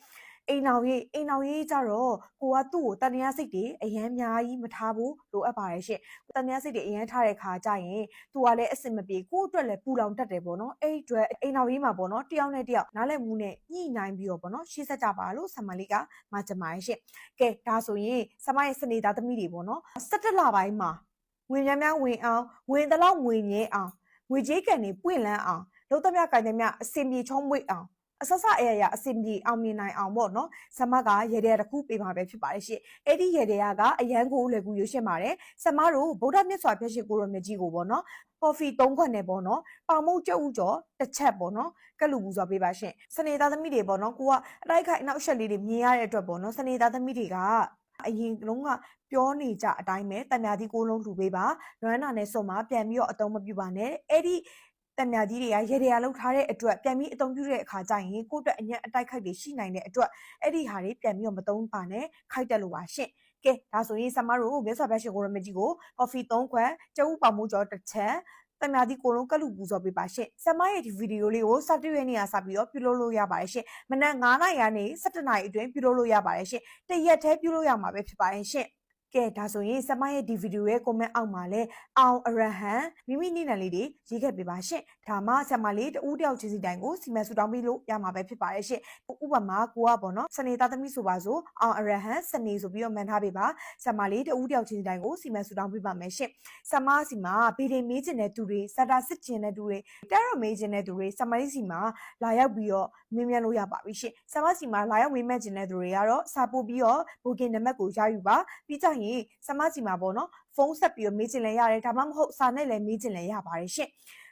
အိမ်အောင်ရေးအိမ်အောင်ရေးကြတော့ကိုကသူ့ကိုတန်တရားစိတ်တွေအရန်များကြီးမထားဘူးလိုအပ်ပါတယ်ရှင့်တန်တရားစိတ်တွေအရန်ထားတဲ့ခါကျရင်သူကလည်းအဆင်မပြေကို့အတွက်လည်းပူလောင်တတ်တယ်ပေါ့နော်အဲ့အတွက်အိမ်အောင်ရေးမှာပေါ့နော်တယောက်နဲ့တယောက်နားလည်မှုနဲ့ညှိနှိုင်းပြီးတော့ပေါ့နော်ရှေ့ဆက်ကြပါလို့ဆမလေးကမှာကြမှာရှင့်ကဲဒါဆိုရင်ဆမရဲ့စနေသားသမီးတွေပေါ့နော်17လပိုင်းမှာဝင်များများဝင်အောင်ဝင်တလောက်ဝင်မြဲအောင်ငွေကြေးကန်တွေပွင့်လန်းအောင်လုံးသမျှကိုင်သမျှအစင်ပြေချုံးမွေ့အောင် အဆဆအရရအစင်ပြေအောင်မြင်နိုင်အောင်ပေါ့နော်ဆမကရေတဲ့တစ်ခုပေးမှာပဲဖြစ်ပါတယ်ရှင်အဲ့ဒီရေတဲ့ကအရန်ကိုလေကူရွှေ့ပါတယ်ဆမတို့ဗုဒ္ဓမြတ်စွာဘုရားရှင်ကိုရောမြတ်ကြီးကိုပေါ့နော်ကော်ဖီ၃ခွက်နဲ့ပေါ့နော်ပေါင်မုတ်ကျုပ်ဥကျော်တစ်ချက်ပေါ့နော်ကက်လူဘူးစွာပေးပါရှင်စနေသားသမီးတွေပေါ့နော်ကိုကအတိုက်ခိုက်အနောက်ရှက်လေးတွေမြင်ရတဲ့အတွက်ပေါ့နော်စနေသားသမီးတွေကအရင်လုံးကပြောနေကြအတိုင်းပဲတံမြာသီးကိုလုံးလှူပေးပါလွမ်းနာနဲ့စုံမှာပြန်ပြီးတော့အတုံးမပြူပါနဲ့အဲ့ဒီ တံမြာကြီးတွေကရေရေရလောက်ထားတဲ့အတွက်ပြန်ပြီးအတုံးပြူတဲ့အခါကျရင်ကိုယ့်အတွက်အညံ့အတိုက်ခိုက်တွေရှိနိုင်တဲ့အတွက်အဲ့ဒီဟာတွေပြန်ပြီးတော့မတုံးပါနဲ့ခိုက်တက်လို့ပါရှင့်ကဲဒါဆိုရင်ဆမတို့မြတ်စွာဘုရားရှင်ကိုရမကြီးကိုကော်ဖီ၃ခွက်ကျုပ်ဥပေါမှုကျော်တစ်ချက်တမယာဒီကိုလုံးကလူပူဇော်ပေးပါရှင့်ဆမရဲ့ဒီဗီဒီယိုလေးကိုစတင်ရနေရစပြီးတော့ပြုလုပ်လို့ရပါတယ်ရှင့်မနက်9နာရီကနေ17နာရီအတွင်းပြုလုပ်လို့ရပါတယ်ရှင့်တရက်တည်းပြုလုပ်ရမှာပဲဖြစ်ပါတယ်ရှင့် ကဲဒါဆိုရင်ဆမရဲ့ဒီဗီဒီယိုရဲ့ comment အောက်မှာလဲအောင်အရဟံမိမိနိနံလေးတွေရေးခဲ့ပေးပါရှင့်ဒါမှဆမလေးတူးတယောက်ချင်းစီတိုင်းကိုစီမံဆူတောင်းပေးလို့ရမှာပဲဖြစ်ပါတယ်ရှင့်ဥပမာကိုကပေါ့နော်စနေသားသမီးဆိုပါဆိုအောင်အရဟံစနေဆိုပြီးတော့မှန်ထားပေးပါဆမလေးတူးတယောက်ချင်းစီတိုင်းကိုစီမံဆူတောင်းပေးပါမယ်ရှင့်ဆမစီမှာဗီဒီမေးချင်တဲ့သူတွေစတာစစ်ချင်တဲ့သူတွေတဲရမေးချင်တဲ့သူတွေဆမလေးစီမှာလာရောက်ပြီးတော့မြင်မြန်လို့ရပါပြီရှင့်ဆမစီမှာလာရောက်မေးမြန်းချင်တဲ့သူတွေကတော့စာပို့ပြီးတော့ဘိုကင်နံပါတ်ကိုရယူပါပြီးကြရင်ဆမစီမှာပေါ့နော်ဖုန်းဆက်ပြီးတော့မေးချင်လည်းရတယ်ဒါမှမဟုတ်စာနဲ့လည်းမေးချင်လည်းရပါတယ်ရှင့်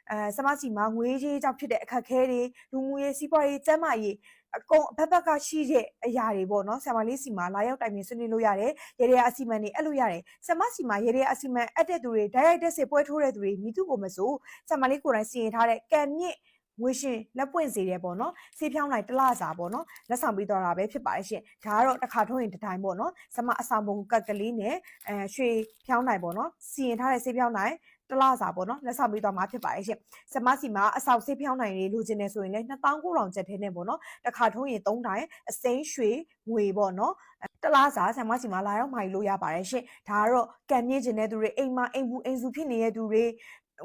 အဲဆမစီမှာငွေကြီးကြောင့်ဖြစ်တဲ့အခက်အခဲတွေလူမှုရေးစီးပွားရေးကျန်းမာရေးအကုန်အဘက်ဘက်ကရှိတဲ့အရာတွေပေါ့နော်ဆရာမလေးစီမှာလာရောက်တိုင်ပင်ဆွေးနွေးလို့ရတယ်ရေရေအစီမံတွေအဲ့လိုရတယ်ဆရာမစီမှာရေရေအစီမံအပ်တဲ့သူတွေဓာတ်ရိုက်တဲ့စေပွဲထိုးတဲ့သူတွေမိသူကိုမစိုးဆရာမလေးကိုယ်တိုင်စီရင်ထားတဲ့ကံမြင့် ငွေရှင်လက်ပွင့်စေတယ်ပေါ့နော်ဆေးဖြောင်းလိုက်တလစာပေါ့နော်လက်ဆောင်ပေးတော့တာပဲဖြစ်ပါတယ်ရှင်ဒါကတော့တစ်ခါထုံးရင်တစ်တိုင်းပေါ့နော်ဆမအဆောင်ပုံကတ်ကလေးနဲ့အဲရွှေဖြောင်းနိုင်ပေါ့နော်စီရင်ထားတဲ့ဆေးဖြောင်းနိုင်တလားစာပေါ့နော်လက်ဆောင်ပေးသွားမှာဖြစ်ပါတယ်ရှင်ဆမစီမှာအဆောင်ဆေးဖြောင်းနိုင်လေးလိုချင်နေဆိုရင်လည်း2900ကျပ်ထဲနဲ့ပေါ့နော်တစ်ခါထုံးရင်3တိုင်းအစိမ်းရွှေငွေပေါ့နော်တလားစာဆမစီမှာလာရောက်မှာလို့ရပါတယ်ရှင်ဒါကတော့ကံမြင့်ခြင်းတဲ့သူတွေအိမ်မှာအိမ်ဘူးအိမ်စုဖြစ်နေတဲ့သူတွေ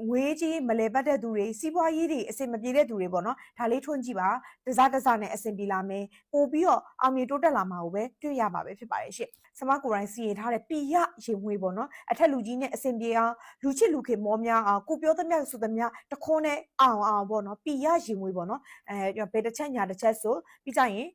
ငွေကြီးမလဲပတ်တဲ့သူတွေစီးပွားရေးတွေအဆင်မပြေတဲ့သူတွေပေါ့နော်ဒါလေးထွန်းကြည့်ပါတစားတစားနဲ့အဆင်ပြေလာမယ်ပို့ပြီးတော့အောင်မြင်တိုးတက်လာမှာကိုပဲတွေ့ရမှာပဲဖြစ်ပါတယ်ရှင့်ဆမကိုယ်တိုင်စီရင်ထားတဲ့ပီရရေငွေပေါ့နော်အထက်လူကြီးနဲ့အဆင်ပြေအောင်လူချစ်လူခင်မောများအောင်ကိုပြောသမျှဆိုသမျှတခွန်းနဲ့အောင်အောင်ပေါ့နော်ပီရရေငွေပေါ့နော်အဲဘယ်တစ်ချက်ညာတစ်ချက်ဆိုပြီးကြရင်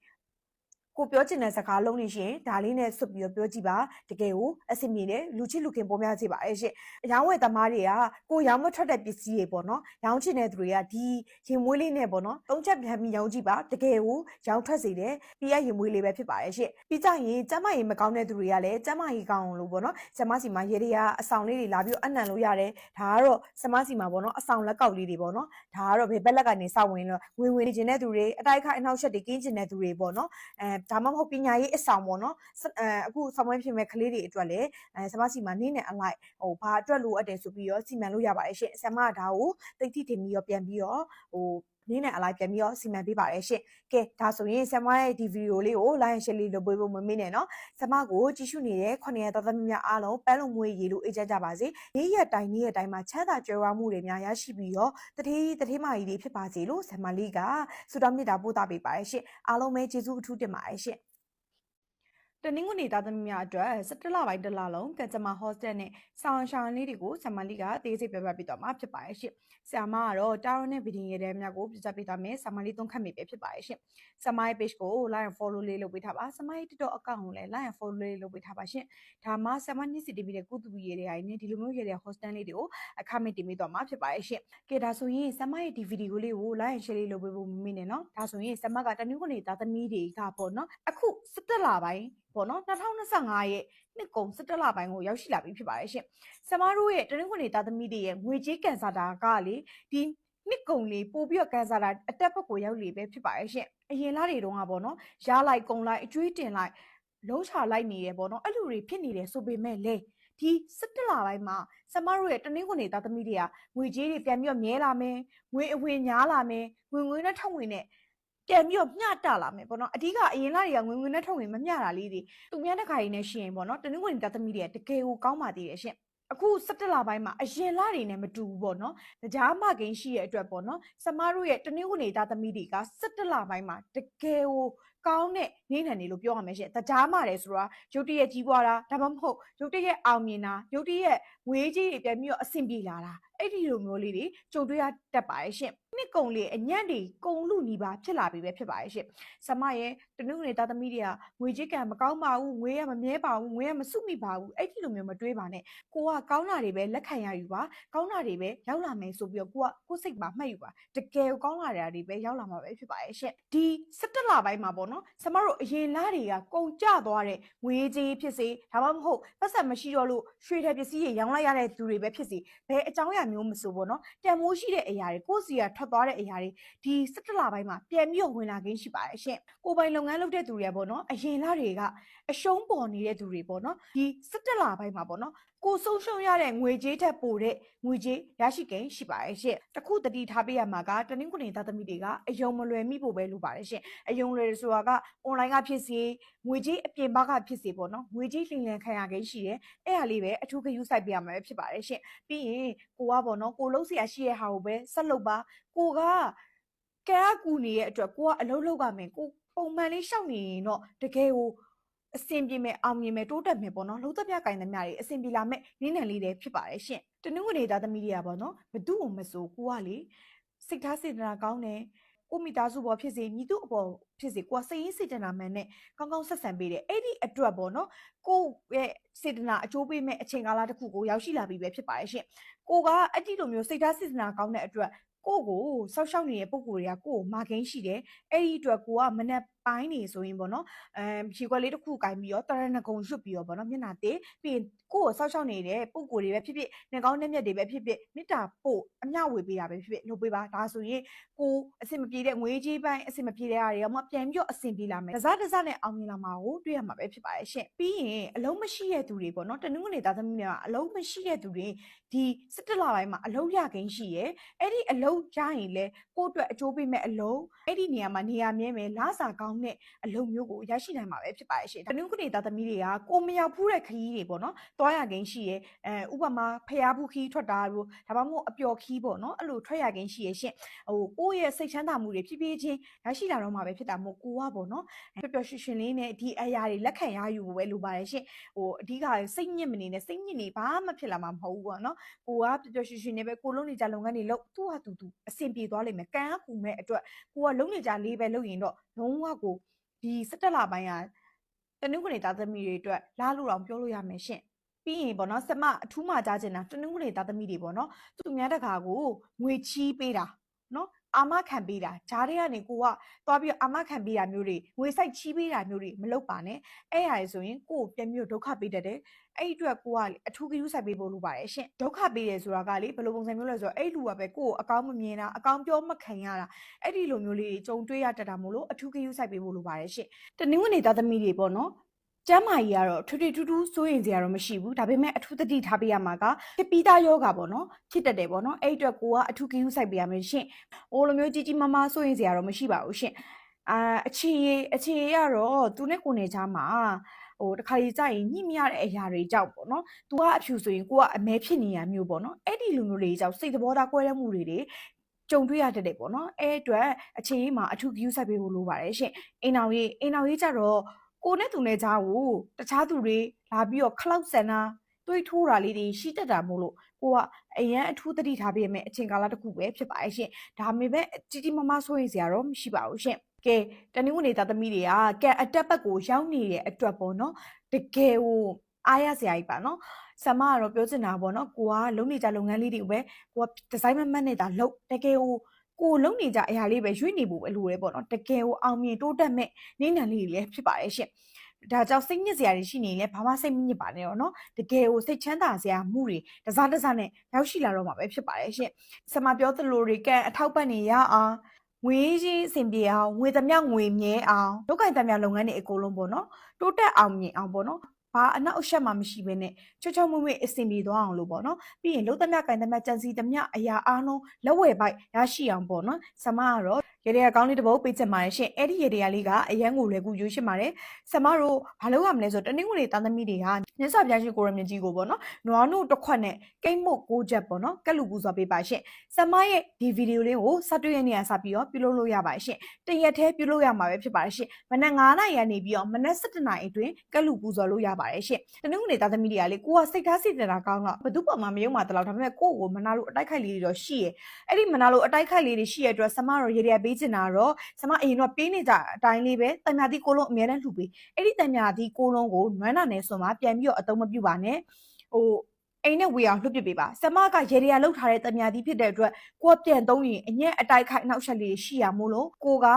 ကိုပြောချင်တဲ့စကားလုံးနေရှင်ဒါလေးနဲ့ဆွတ်ပြီးတော့ပြောကြည့်ပါတကယ်ကိုအဆင်ပြေတယ်လူချစ်လူခင်ပေါ်များစေပါရဲ့ရှင်အရောင်းဝယ်သမားတွေကကိုရောင်းမထွက်တဲ့ပစ္စည်းတွေပေါ့နော်ရောင်းချင်တဲ့သူတွေကဒီရင်မွေးလေးနဲ့ပေါ့နော်သုံးချက်ပြန်ပြီးရောင်းကြည့်ပါတကယ်ကိုရောင်းထွက်စေတယ်ပြီးရရင်မွေးလေးပဲဖြစ်ပါရဲ့ရှင်ပြီးကြရင်ကျမကြီးမကောင်းတဲ့သူတွေကလည်းကျမကြီးကောင်းအောင်လို့ပေါ့နော်ကျမစီမှာရေတွေကအဆောင်လေးတွေလာပြီးတော့အနံလို့ရတယ်ဒါကတော့ကျမစီမှာပေါ့နော်အဆောင်လက်ကောက်လေးတွေပေါ့နော်ဒါကတော့ဘယ်ဘက်လက်ကနေစောက်ဝင်လို့ဝင်ဝင်နေခြင်းတဲ့သူတွေအတိုက်ခိုက်အနောက်ရှက်တွေကင်းကျင်တဲ့သူတွေပေါ့နော်အဲဒါမှမဟုတ်ပညာရေးအဆောင်ပေါ့နော်အဲအခုဆောင်ပွဲဖြစ်မဲ့ကလေးတွေအတွက်လည်းအဲဆမစီမှာနေ့နဲ့အလိုက်ဟိုဘာအတွက်လိုအပ်တယ်ဆိုပြီးတော့စီမံလို့ရပါတယ်ရှင့်ဆမကဒါကိုတိတ်တိတင်ပြီးတော့ပြန်ပြီးတော့ဟို နေ့နဲ့အလိုက်ပြန်ပြီးတော့စီမံပေးပါတယ်ရှင့်ကဲဒါဆိုရင်ဆမရဲ့ဒီဗီဒီယိုလေးကို like share လေးလုပ်ပေးဖို့မမေ့နဲ့နော်ဆမကိုကြည့်ရှုနေတဲ့ခொနရတော်သမီးများအားလုံးပန်းလုံးမွေးရေလို့အေးချမ်းကြပါစေနေ့ရက်တိုင်းနေ့ရက်တိုင်းမှာချမ်းသာကြွယ်ဝမှုတွေများရရှိပြီးတော့တတိတတိမာကြီးတွေဖြစ်ပါစေလို့ဆမလေးကဆုတောင်းမေတ္တာပို့သပေးပါတယ်ရှင့်အားလုံးပဲကျေးဇူးအထူးတင်ပါတယ်ရှင့်တနင်္ဂနွေသားသမီးများအတွက်17လပိုင်းတစ်လလုံးကကြမ္မာဟော့စတယ်နဲ့ဆောင်းရှောင်းလေးတွေကိုဆမ်မလီကအသေးစိတ်ပြပြပေးသွားမှာဖြစ်ပါရဲ့ရှင့်။ဆရာမကတော့တာရိုနဲ့ဗီဒီယိုတွေများကိုပြသပေးသွားမယ်ဆမ်မလီသုံးခတ်မိပဲဖြစ်ပါရဲ့ရှင့်။ဆမ်မရဲ့ page ကို like and follow လေးလုပ်ပေးထားပါ။ဆမ်မရဲ့ TikTok account ကိုလည်း like and follow လေးလုပ်ပေးထားပါရှင့်။ဒါမှဆမ်မညစ်စီတီဗီတဲ့ကုသပီရေတွေအိုင်နဲ့ဒီလိုမျိုးရေတွေ hostel လေးတွေကိုအခမဲ့တင်ပေးသွားမှာဖြစ်ပါရဲ့ရှင့်။ကဲဒါဆိုရင်ဆမ်မရဲ့ဒီဗီဒီယိုလေးကို like and share လေးလုပ်ပေးဖို့မမေ့နဲ့နော်။ဒါဆိုရင်ဆမ်မကတနင်္ဂနွေသားသမီးတွေကပေါ့နော်။အခု17လပိုင်းပေါ့နော်2025ရဲ့ နှစ်ကုန်17လပိုင်းကိုရောက်ရှိလာပြီဖြစ်ပါတယ်ရှင်။ဆမတို့ရဲ့တနင်္ဂနွေသားသမီးတွေရဲ့ငွေကြေးကန်ဆာတာကလေဒီနှစ်ကုန်လေးပို့ပြီးတော့ကန်ဆာတာအတက်ဘက်ကိုရောက်လေပဲဖြစ်ပါတယ်ရှင်။အရင်လားတွေတုန်းကပေါ့နော်ရလိုက်ကုန်လိုက်အကျွေးတင်လိုက်လုံးချလိုက်နေတယ်ပေါ့နော်အဲ့လိုတွေဖြစ်နေတယ်ဆိုပေမဲ့လေဒီ17လပိုင်းမှာဆမတို့ရဲ့တနင်္ဂနွေသားသမီးတွေကငွေကြေးတွေပြန်ပြီးတော့မြဲလာမယ်ငွေအဝင်များလာမယ်ငွေငွေနဲ့ထောက်ငွေနဲ့ ပြန်ပြီးတော့မျှတလာမယ်ပေါ့နော်အဓိကအရင်လာတွေကငွေငွေနဲ့ထုတ်ရင်မမျှတာလေးတွေသူများတစ်ခါရင်းနဲ့ရှိရင်ပေါ့နော်တနင်္ဂနွေသားသမီးတွေကတကယ်ကိုကောင်းပါသေးတယ်ရှင်အခု17လပိုင်းမှာအရင်လတွေနဲ့မတူဘူးပေါ့နော်။ကြားမကိန်းရှိရဲ့အတွက်ပေါ့နော်။စမတို့ရဲ့တနင်္ဂနွေသားသမီးတွေက17လပိုင်းမှာတကယ်ကို ကောင်းတဲ့နေနံနေလို့ပြောရမယ်ရှင်။ကြားမတယ်ဆိုတော့ရုတ်တရက်ကြီးပွားတာဒါမှမဟုတ်ရုတ်တရက်အောင်မြင်တာရုတ်တရက်ငွေကြီးတွေပြန်ပြီးတော့အဆင်ပြေလာတာအဲ့ဒီလိုမျိုးလေးတွေကြုံတွေ့ရတတ်ပါတယ်ရှင်နှစ်ကုံလေးအညံ့တွေကုံလူနီးပါဖြစ်လာပြီပဲဖြစ်ပါတယ်ရှင်ဆမရဲ့တနုနေသားသမီးတွေကငွေကြေးကံမကောင်းပါဘူးငွေရမမြဲပါဘူးငွေရမစုမိပါဘူးအဲ့ဒီလိုမျိုးမတွေးပါနဲ့ကိုကကောင်းတာတွေပဲလက်ခံရယူပါကောင်းတာတွေပဲရောက်လာမယ်ဆိုပြီးတော့ကိုကကိုယ်စိတ်မှာမှတ်ယူပါတကယ်ကောင်းလာတာတွေပဲရောက်လာမှာပဲဖြစ်ပါရဲ့ရှင်ဒီ17လပိုင်းမှာပေါ့နော်ဆမတို့အရင်လတွေကကုန်ကြသွားတဲ့ငွေကြေးဖြစ်စေဒါမှမဟုတ်ပတ်စံမရှိတော့လို့ရွှေထည်ပစ္စည်းတွေရောင်းလိုက်ရတဲ့သူတွေပဲဖြစ်စေဘယ်အကြောင်းအရာမျိုးမဆိုပေါ့နော်တန်မိုးရှိတဲ့အရာတွေကိုယ့်စီကထွက်သွားတဲ့အရာတွေဒီ17လပိုင်းမှာပြန်ပြီးတော့ဝင်လာခြင်းရှိပါရဲ့ရှင်ကိုယ်ပိုင်လုပ်ငန်းလုပ်တဲ့သူတွေပေါ့နော်အရင်လတွေကအရှုံးပေါ်နေတဲ့သူတွေပေါ့နော်ဒီ17လပိုင်းမှာပေါ့နော် ကိုဆုံးရှုံးရတဲ့ငွေကြေးထက်ပိုတဲ့ငွေကြေးရရှိခြင်းရှိပါရဲ့ရှင်တခုတတိထားပေးရမှာကတနင်္ဂနွေသားသမီးတွေကအယုံမလွယ်မိဖို့ပဲလိုပါတယ်ရှင်အယုံလွယ်ဆိုတာက online ကဖြစ်စေငွေကြေးအပြင်ဘက်ကဖြစ်စေပေါ့နော်ငွေကြေးလင်လင်ခံရခြင်းရှိတယ်အဲ့ဟာလေးပဲအထူးဂရုစိုက်ပေးရမှာပဲဖြစ်ပါတယ်ရှင်ပြီးရင်ကိုကပေါ့နော်ကိုလုံးစရာရှိတဲ့ဟာကိုပဲဆက်လုပ်ပါကိုကကဲအကူနေရဲ့အတွက်ကိုကအလုပ်လုပ်ရမယ်ကိုပုံမှန်လေးရှောက်နေရင်တော့တကယ်ကို အဆင်ပြေမယ်အောင်မြင်မယ်တိုးတက်မယ်ပေါ့နော်လုံးသက်ပြကင်သမျှတွေအဆင်ပြေလာမဲ့နင်းနံလေးတွေဖြစ်ပါတယ်ရှင်တနင်္ဂနွေသားသမီးတွေကပေါ့နော်ဘသူ့ကိုမဆိုကိုကလေစိတ်ထားစေတနာကောင်းတယ်ကိုမိသားစုပေါ်ဖြစ်စေညီတို့အပေါ်ဖြစ်စေကိုကစိတ်ရင်းစေတနာမှန်နဲ့ကောင်းကောင်းဆက်ဆံပေးတယ်အဲ့ဒီအတွက်ပေါ့နော်ကိုရဲ့စေတနာအကျိုးပေးမဲ့အချိန်ကာလတစ်ခုကိုရောက်ရှိလာပြီပဲဖြစ်ပါတယ်ရှင်ကိုကအဲ့ဒီလိုမျိုးစိတ်ထားစေတနာကောင်းတဲ့အတွက်ကိုကိုစောက်ရှောက်နေတဲ့ပုံကိုယ်တွေကကိုကိုမာခင်းရှိတယ်အဲ့ဒီအတွက်ကိုကမနက် ပိုင်းနေဆိုရင်ပေါ့နော်အမ်ရေခွက်လေးတစ်ခုကင်ပြီးတော့တရဏဂုံရွတ်ပြီးတော့ပေါ့နော်မျက်နှာတေးပြီးရင်ကိုကိုစောက်ရှောက်နေတဲ့ပုံကိုယ်တွေပဲဖြစ်ဖြစ်နှကောင်းနှက်မြက်တွေပဲဖြစ်ဖြစ်မေတ္တာပို့အမျှဝေပေးတာပဲဖြစ်ဖြစ်လုပ်ပေးပါဒါဆိုရင်ကိုအဆင်မပြေတဲ့ငွေကြေးပိုင်းအဆင်မပြေတဲ့အားတွေကမှပြန်ပြီးတော့အဆင်ပြေလာမယ်တစားတစားနဲ့အောင်မြင်လာမှာကိုတွေ့ရမှာပဲဖြစ်ပါရဲ့ရှင်ပြီးရင်အလုံးမရှိတဲ့သူတွေပေါ့နော်တနင်္ဂနွေသားသမီးတွေကအလုံးမရှိတဲ့သူတွေဒီ17လပိုင်းမှာအလုံးရခင်းရှိရဲအဲ့ဒီအလုံးရရင်လေကိုယ့်အတွက်အကျိုးပေးမဲ့အလုံးအဲ့ဒီနေရာမှာနေရာမြဲမယ်လာစာကောင်းတဲ့အလုံးမျိုးကိုရရှိနိုင်မှာပဲဖြစ်ပါရဲ့ရှင်တနင်္ဂနွေသားသမီးတွေကကိုမရောက်ဖူးတဲ့ခရီးတွေပေါ့နော်တွားရခင်းရှိရဲအဲဥပမာဖျားဘူးခီးထွက်တာတို့ဒါမှမဟုတ်အပျော်ခီးပေါ့နော်အဲ့လိုထွက်ရခင်းရှိရဲရှင်ဟိုကိုယ့်ရဲ့စိတ်ချမ်းသာမှုတွေဖြည်းဖြည်းချင်းရရှိလာတော့မှာပဲဖြစ်တာမို့ကိုကပေါ့နော်ပျော်ပျော်ရွှင်ရွှင်လေးနဲ့ဒီအရာတွေလက်ခံရယူဖို့ပဲလိုပါတယ်ရှင်ဟိုအဓိကစိတ်ညစ်မနေနဲ့စိတ်ညစ်နေဘာမှဖြစ်လာမှာမဟုတ်ဘူးပေါ့နော်ကိုကပျော်ပျော်ရွှင်ရွှင်နဲ့ပဲကိုလုံးနေကြလုပ်ငန်းတွေလုပ်သူ့ဟာသူသူအဆင်ပြေသွားလိမ့်မယ်ကံအကူမဲ့အတွက်ကိုကလုံးနေကြလေးပဲလုပ်ရင်တော့လုံးဝကိုဒီစက်တက်လာပိုင်းကတနင်္ဂနွေသားသမီးတွေအတွက်လားလို့တော့ပြောလို့ရမယ်ရှင်ပြီးရင်ပေါ့နော်စမအထူးမှကြားချင်တာတနင်္ဂနွေသားသမီးတွေပေါ့နော်သူများတကာကိုငွေချီးပေးတာနော် အာမခံပေးတာဂျားတွေကနေကိုကသွားပြီးအာမခံပေးတာမျိုးတွေငွေစိုက်ချီးပေးတာမျိုးတွေမလုပ်ပါနဲ့အဲ့ဟာဆိုရင်ကိုကိုပြန်ပြီးဒုက္ခပေးတတ်တယ်အဲ့ဒီအတွက်ကိုကအထူးကယူဆိုင်ပေးဖို့လိုပါတယ်ရှင်ဒုက္ခပေးတယ်ဆိုတာကလေဘယ်လိုပုံစံမျိုးလဲဆိုတော့အဲ့လူကပဲကိုကိုအကောင်းမမြင်တာအကောင်းပြောမခံရတာအဲ့ဒီလိုမျိုးလေးတွေကြုံတွေ့ရတတ်တာမို့လို့အထူးကယူဆိုင်ပေးဖို့လိုပါတယ်ရှင်တနင်္ဂနွေသားသမီးတွေပေါ့နော် ကျမ်းမာကြီးကတော့ထွေထွေထူးထူးစိုးရင်စရာတော့မရှိဘူးဒါပေမဲ့အထူးသတိထားပေးရမှာကဖြစ်ပြီးသားယောဂပေါ့နော်ဖြစ်တတ်တယ်ပေါ့နော်အဲ့အတွက်ကိုကအထူးကယူဆိုင်ပေးရမယ်ရှင်ဟိုလိုမျိုးကြီးကြီးမားမားစိုးရင်စရာတော့မရှိပါဘူးရှင်အာအခြေအခြေရတော့သူနဲ့ကိုယ်နဲ့ကြားမှာဟိုတခါကြီးကြရင်ညှိမရတဲ့အရာတွေကြောက်ပေါ့နော်။ तू ကအဖြူဆိုရင်ကိုကအမဲဖြစ်နေရမျိုးပေါ့နော်။အဲ့ဒီလိုမျိုးတွေကြောင့်စိတ်သဘောထားကွဲတဲ့မှုတွေတွေကြုံတွေ့ရတတ်တယ်ပေါ့နော်။အဲ့အတွက်အခြေရေးမှာအထူး view ဆက်ပေးဖို့လိုပါတယ်ရှင်။အိမ်အောင်ရေးအိမ်အောင်ရေးကြတော့ ကိုနဲ့သူနဲ့ကြားကိုတခြားသူတွေလာပြီးတော့ cloud center တွေးထိုးတာလေးတွေရှိတတ်တာမို့လို့ကိုကအရန်အထူးသတိထားပေးရမယ့်အချိန်ကာလတစ်ခုပဲဖြစ်ပါရဲ့ရှင်။ဒါပေမဲ့ကြီးကြီးမားမားစိုးရိမ်စရာတော့မရှိပါဘူးရှင်။ကဲတနင်္ဂနွေသားသမီးတွေကကဲအတက်ပတ်ကိုရောက်နေတဲ့အတွက်ပေါ့နော်တကယ်ဟိုအားရစရာကြီးပါနော်ဆမ်မကတော့ပြောချင်တာပေါ့နော်ကိုကလုံနေကြလုပ်ငန်းလေးတွေပဲကိုကဒီဇိုင်းမမတ်နေတာလုံတကယ်ဟို ကိုလုံနေကြအရာလေးပဲရွေ့နေဖို့ပဲလိုရဲပေါ့နော်တကယ်ဟိုအောင်မြင်တိုးတက်မဲ့နေနံလေးတွေလည်းဖြစ်ပါရဲ့ရှင်ဒါကြောင့်စိတ်ညစ်စရာတွေရှိနေရင်ဘာမှစိတ်မညစ်ပါနဲ့တော့เนาะတကယ်ကိုစိတ်ချမ်းသာစရာမှုတွေတစားတစားနဲ့ရောက်ရှိလာတော့မှာပဲဖြစ်ပါတယ်ရှင်ဆမပြောသလိုတွေကအထောက်ပံ့နေရအောင်ငွေကြီးအဆင်ပြေအောင်ငွေသမျှငွေမြဲအောင်လောက်ကင်သမျှလုပ်ငန်းတွေအကုန်လုံးပေါ့နော်တိုးတက်အောင်မြင်အောင်ပေါ့နော် ဘာအနောက်အရှက်မှမရှိဘဲနဲ့ချွတ်ချွတ်မွေ့မွေ့အဆင်ပြေသွားအောင်လို့ပေါ့နော်ပြီးရင်လုံးသမျှကင်သမျှကြံစီသမျှအရာအားလုံးလက်ဝယ်ပိုက်ရရှိအောင်ပေါ့နော်ဆမကတော့ ရေတရာကောင်းလေးတစ်ပုဒ်ပေးချင်ပါတယ်ရှင်အဲ့ဒီရေတရာလေးကအရန်ကိုလွယ်ကူယူရှင်းပါတယ်ဆမတို့ဘာလုပ်ရမလဲဆိုတော့တနင်္ဂနွေသားသမီးတွေကမြတ်စွာဘုရားရှင်ကိုရမကြီးကိုပေါ့နော်နွားနို့တစ်ခွက်နဲ့ကိတ်မုတ်ကိုချက်ပေါ့နော်ကက်လူပူစွာပေးပါရှင်ဆမရဲ့ဒီဗီဒီယိုလေးကိုစတွေ့ရနေရစပြီးတော့ပြုလုပ်လို့ရပါတယ်ရှင်တရက်တည်းပြုလုပ်ရမှာပဲဖြစ်ပါတယ်ရှင်မနက်9နာရီကနေပြီးတော့မနက်7နာရီအတွင်းကက်လူပူစွာလို့ရပါတယ်ရှင်တနင်္ဂနွေသားသမီးတွေကလေကိုကစိတ်ထားစိတ်နေတာကောင်းတော့ဘယ်သူပေါ်မှာမယုံမှာတလောက်ဒါပေမဲ့ကိုယ့်ကိုမနာလို့အတိုက်ခိုက်လေးတွေတော့ရှိရယ်အဲ့ဒီမနာလို့အတိုက်ခိုက်လေးတွေရှိရတဲ့အတွက်ဆမတော့ရေတရာပေးချင်တာတော့ဆမအရင်တော့ပေးနေကြအတိုင်းလေးပဲတန်မြာတိကိုလုံးအများနဲ့လှူပေးအဲ့ဒီတန်မြာတိကိုလုံးကိုနွမ်းနာနေဆိုမှပြန်ပြီးတော့အသုံးမပြုပါနဲ့ဟိုအိမ်နဲ့ဝေအောင်လှုပ်ပစ်ပေးပါဆမကရေရရလောက်ထားတဲ့တန်မြာတိဖြစ်တဲ့အတွက်ကိုကပြန်သုံးရင်အညက်အတိုက်ခိုက်အနောက်ရှက်လေးရှိရမို့လို့ကိုက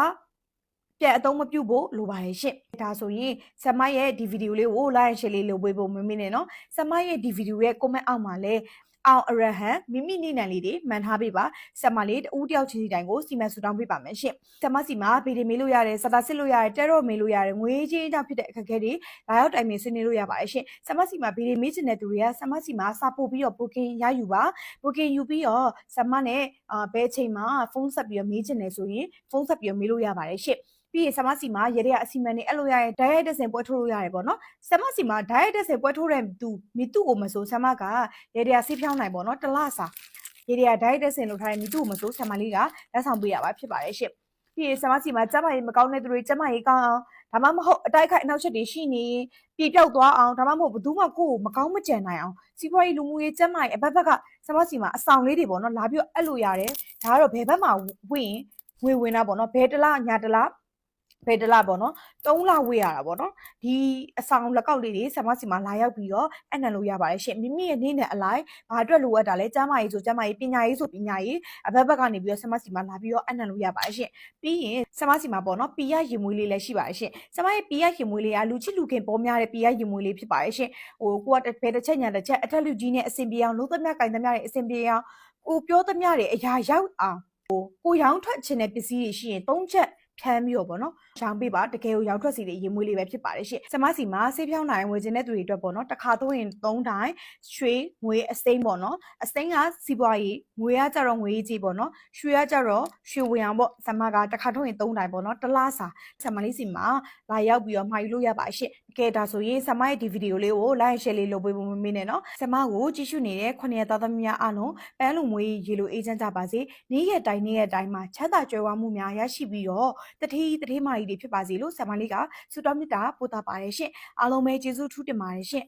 ပြန်အသုံးမပြုဖို့လိုပါတယ်ရှင့်ဒါဆိုရင်ဆမရဲ့ဒီဗီဒီယိုလေးကို like and share လေးလုပ်ပေးဖို့မမေ့နဲ့နော်ဆမရဲ့ဒီဗီဒီယိုရဲ့ comment အောက်မှာလည်း အောင်အရဟံမိမိနေနံလေးတွေမှန်ထားပေးပါဆမလေးတဦးတယောက်ချင်းစီတိုင်းကိုစီမံဆူတောင်းပေးပါမယ်ရှင့်ဆမစီမှာဗီဒီမေးလို့ရတယ်စတာစစ်လို့ရတယ်တဲတော့မေးလို့ရတယ်ငွေချင်းကြောင့်ဖြစ်တဲ့အခက်အခဲတွေလာရောက်တိုင်ပင်ဆွေးနွေးလို့ရပါတယ်ရှင့်ဆမစီမှာဗီဒီမေးချင်တဲ့သူတွေကဆမစီမှာစာပို့ပြီးတော့ booking ရယူပါ booking ယူပြီးတော့ဆမနဲ့အာဘယ်ချိန်မှာဖုန်းဆက်ပြီးတော့မေးချင်တယ်ဆိုရင်ဖုန်းဆက်ပြီးတော့မေးလို့ရပါတယ်ရှင့် ပြီးရင်ဆမစီမှာရေရအစီမံနေအဲ့လိုရရင် diet တစ်စင်ပွဲထိုးလို့ရတယ်ပေါ့နော်ဆမစီမှာ diet တစ်စင်ပွဲထိုးတဲ့သူမိသူ့ကိုမဆိုဆမကရေရဆေးဖြောင်းနိုင်ပေါ့နော်တစ်လစာရေရ diet တစ်စင်လို့ထားတဲ့မိသူ့ကိုမဆိုဆမလေးကလက်ဆောင်ပေးရပါဖြစ်ပါတယ်ရှင့်ပြီးရင်ဆမစီမှာကျမကြီးမကောင်းတဲ့သူတွေကျမကြီးကောင်းအောင်ဒါမှမဟုတ်အတိုက်ခိုက်အနောက်ချက်တွေရှိနေပြေပြောက်သွားအောင်ဒါမှမဟုတ်ဘယ်သူမှကိုယ့်ကိုမကောင်းမကြံနိုင်အောင်စီးပွားရေးလူမှုရေးကျမကြီးအဘက်ဘက်ကဆမစီမှာအဆောင်လေးတွေပေါ့နော်လာပြီးတော့အဲ့လိုရတယ်ဒါကတော့ဘယ်ဘက်မှာဝင်ငွေဝင်တာပေါ့နော်ဘယ်တလားညာတလား ဘယ်တလားပေါ့နော်၃လဝေးရတာပေါ့နော်ဒီအဆောင်လက်ကောက်လေးတွေဆမစီမှာလာရောက်ပြီးတော့အနံလို့ရပါတယ်ရှင်မိမိရဲ့နေ့နဲ့အလိုက်ဘာအတွက်လိုအပ်တာလဲကျမ်းမာရေးဆိုကျမ်းမာရေးပညာရေးဆိုပညာရေးအဘက်ဘက်ကနေပြီးတော့ဆမစီမှာလာပြီးတော့အနံလို့ရပါတယ်ရှင်ပြီးရင်ဆမစီမှာပေါ့နော်ပီရရင်မွေးလေးလည်းရှိပါတယ်ရှင်ဆမရဲ့ပီရရင်မွေးလေးကလူချစ်လူခင်ပေါ်များတဲ့ပီရရင်မွေးလေးဖြစ်ပါတယ်ရှင်ဟိုကိုကဘယ်တစ်ချက်ညာတစ်ချက်အထက်လူကြီးနဲ့အစင်ပြေအောင်လုံးသမျှကင်သမျှတွေအစင်ပြေအောင်ကိုပြောသမျှတွေအရာရောက်အောင်ဟိုကိုရောင်းထွက်ခြင်းတဲ့ပစ္စည်းတွေရှိရင်၃ချက် ဖြန်းပြီးတော့ပေါ့နော်ရောင်းပေးပါတကယ်ကိုရောင်းထွက်စီတွေရေမွေးလေးပဲဖြစ်ပါတယ်ရှင့်စမစီမှာဆေးဖြောင်းနိုင်ဝယ်ခြင်းတဲ့သူတွေအတွက်ပေါ့နော်တစ်ခါသုံးရင်၃တိုင်းရွှေငွေအစိမ်းပေါ့နော်အစိမ်းကစီးပွားရေးငွေကကြတော့ငွေကြီးပေါ့နော်ရွှေကကြတော့ရွှေဝင်အောင်ပေါ့စမကတစ်ခါထုတ်ရင်၃တိုင်းပေါ့နော်တစ်လားစာစမလေးစီမှာလာရောက်ပြီးတော့မှာယူလို့ရပါရှင့်ကဲဒါဆိုရင်ဆမရဲ့ဒီဗီဒီယိုလေးကို like share လေးလုပ်ပေးဖို့မမေ့နဲ့နော်ဆမကိုကြည့်ရှုနေတဲ့ခုနှစ်သားသမီးများအားလုံးပန်းလူမွေးရေလိုအေးချမ်းကြပါစေနေ့ရက်တိုင်းနေ့ရက်တိုင်းမှာချမ်းသာကြွယ်ဝမှုများရရှိပြီးတော့တတိတတိမာကြီးတွေဖြစ်ပါစေလို့ဆမလေးကဆုတောင်းမေတ္တာပို့တာပါတယ်ရှင်အားလုံးပဲကျေးဇူးထူးတင်ပါတယ်ရှင်